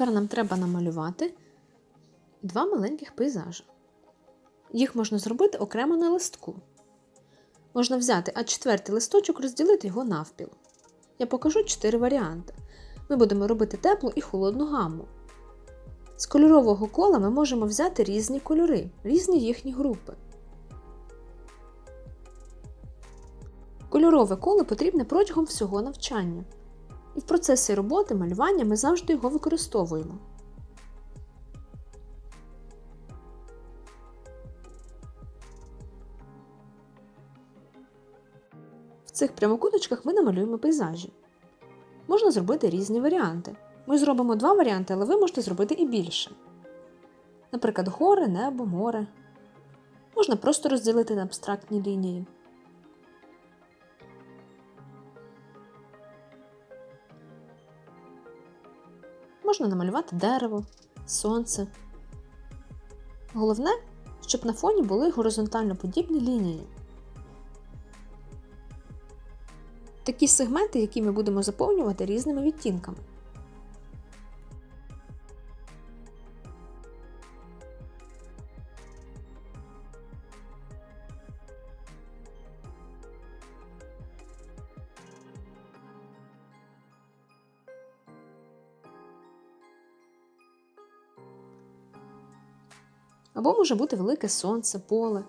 Тепер нам треба намалювати два маленьких пейзажі. Їх можна зробити окремо на листку. Можна взяти а четвертий листочок, розділити його навпіл. Я покажу чотири варіанти. Ми будемо робити теплу і холодну гамму. З кольорового кола ми можемо взяти різні кольори, різні їхні групи. Кольорове коло потрібне протягом всього навчання. І в процесі роботи малювання ми завжди його використовуємо. В цих прямокуточках ми намалюємо пейзажі. Можна зробити різні варіанти. Ми зробимо два варіанти, але ви можете зробити і більше. Наприклад, гори, небо, море. Можна просто розділити на абстрактні лінії. Можна намалювати дерево, сонце. Головне, щоб на фоні були горизонтально подібні лінії. Такі сегменти, які ми будемо заповнювати різними відтінками. Або може бути велике сонце, поле.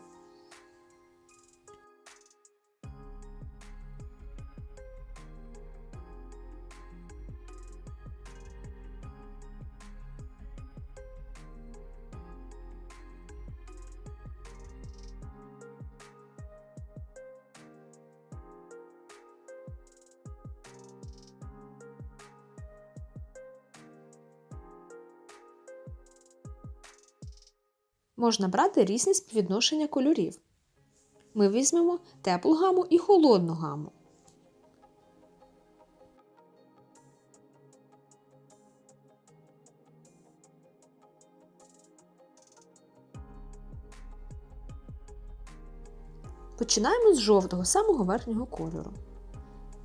Можна брати різні співвідношення кольорів. Ми візьмемо теплу гаму і холодну гаму. Починаємо з жовтого, самого верхнього кольору.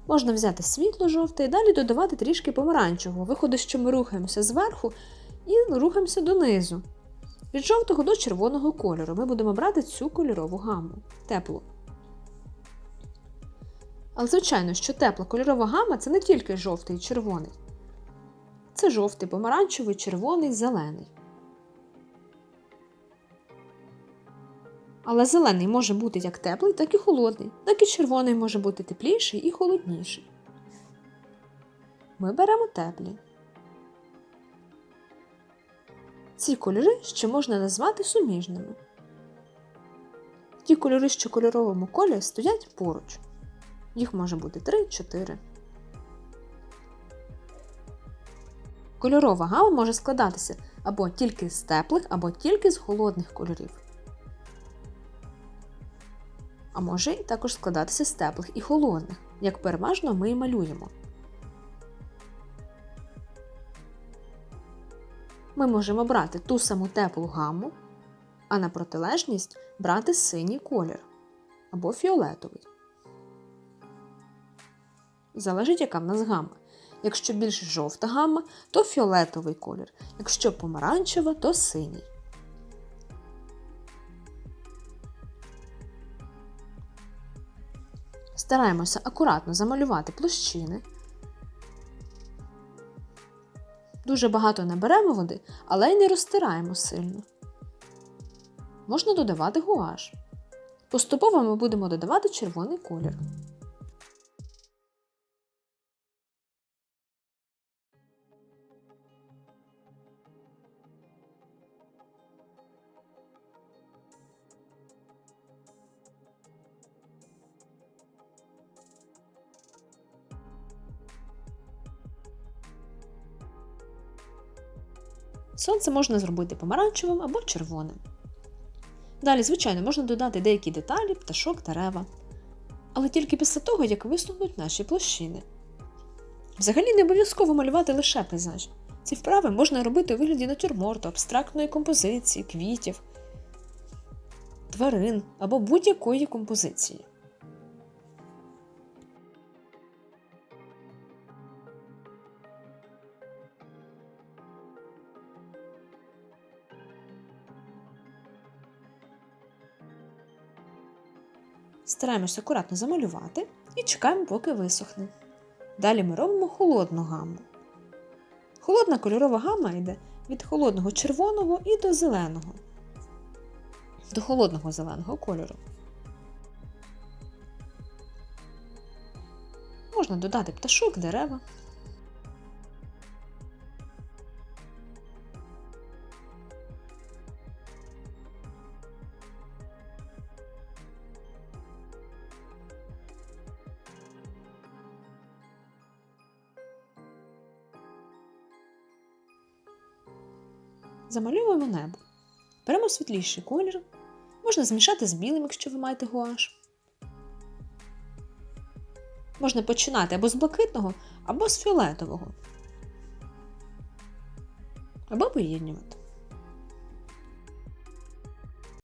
Можна взяти світло жовте і далі додавати трішки помаранчевого. Виходить, що ми рухаємося зверху і рухаємося донизу. Від жовтого до червоного кольору ми будемо брати цю кольорову гаму теплу. Але, звичайно, що тепла кольорова гама це не тільки жовтий і червоний. Це жовтий, помаранчевий, червоний, зелений. Але зелений може бути як теплий, так і холодний, так і червоний може бути тепліший і холодніший. Ми беремо теплі. Ці кольори ще можна назвати суміжними. Ті кольори, що кольоровому колі, стоять поруч. Їх може бути 3-4. Кольорова гама може складатися або тільки з теплих, або тільки з холодних кольорів. А може також складатися з теплих і холодних, як переважно ми і малюємо. Ми можемо брати ту саму теплу гаму, а на протилежність брати синій колір або фіолетовий. Залежить, яка в нас гама. Якщо більш жовта гамма, то фіолетовий колір. Якщо помаранчева, то синій. Стараємося акуратно замалювати площини. Дуже багато наберемо води, але й не розтираємо сильно. Можна додавати гуаш. Поступово ми будемо додавати червоний колір. Сонце можна зробити помаранчевим або червоним. Далі, звичайно, можна додати деякі деталі, пташок, дерева. Але тільки після того, як висохнуть наші площини. Взагалі не обов'язково малювати лише пейзаж. Ці вправи можна робити у вигляді натюрморту, абстрактної композиції, квітів, тварин або будь-якої композиції. Стараємося акуратно замалювати і чекаємо, поки висохне. Далі ми робимо холодну гаму. Холодна кольорова гама йде від холодного червоного і до зеленого. До холодного зеленого кольору. Можна додати пташок, дерева. Замальовуємо небо. Беремо світліший колір. Можна змішати з білим, якщо ви маєте гуаш. Можна починати або з блакитного, або з фіолетового. Або поєднювати.